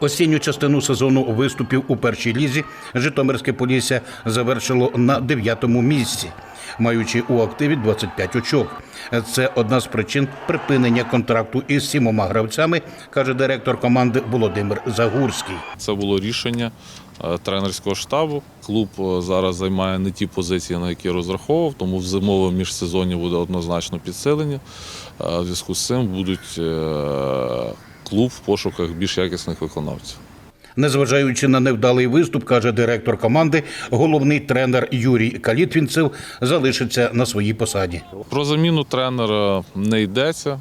Осінню частину сезону виступів у першій лізі Житомирське Полісся завершило на дев'ятому місці, маючи у активі 25 очок. Це одна з причин припинення контракту із сімома гравцями, каже директор команди Володимир Загурський. Це було рішення е, тренерського штабу. Клуб е, зараз займає не ті позиції, на які розраховував, тому в зимовому міжсезонні буде однозначно підсилення. Е, В зв'язку з цим будуть клуб в пошуках більш якісних виконавців. Незважаючи на невдалий виступ, каже директор команди, головний тренер Юрій Калітвінцев залишиться на своїй посаді. Про заміну тренера не йдеться.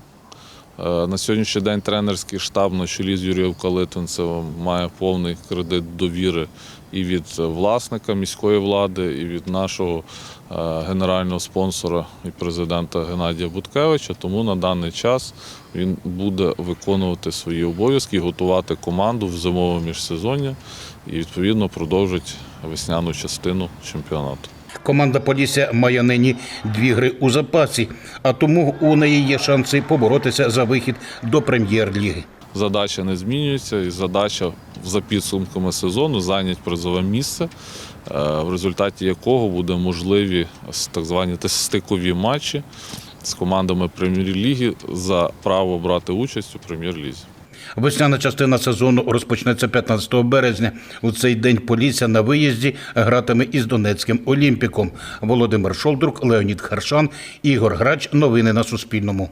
Е, На сьогоднішній день тренерський штаб на чолі з Юрієм Калитвинцевим має повний кредит довіри і від власника міської влади, і від нашого е, генерального спонсора і президента Геннадія Буткевича. Тому на даний час він буде виконувати свої обов'язки готувати команду в зимове міжсезоння і відповідно продовжить весняну частину чемпіонату. Команда Полісся має нині дві гри у запасі, а тому у неї є шанси поборотися за вихід до прем'єр-ліги. Задача не змінюється, і задача за підсумками сезону зайняти призове місце, е, в результаті якого буде можливі так звані стикові матчі з командами прем'єр-ліги за право брати участь у прем'єр-лізі. Весняна частина сезону розпочнеться 15 березня. У цей день Полісся на виїзді гратиме із Донецьким Олімпіком. Володимир Шолдрук, Леонід Харшан, Ігор Грач. Новини на Суспільному.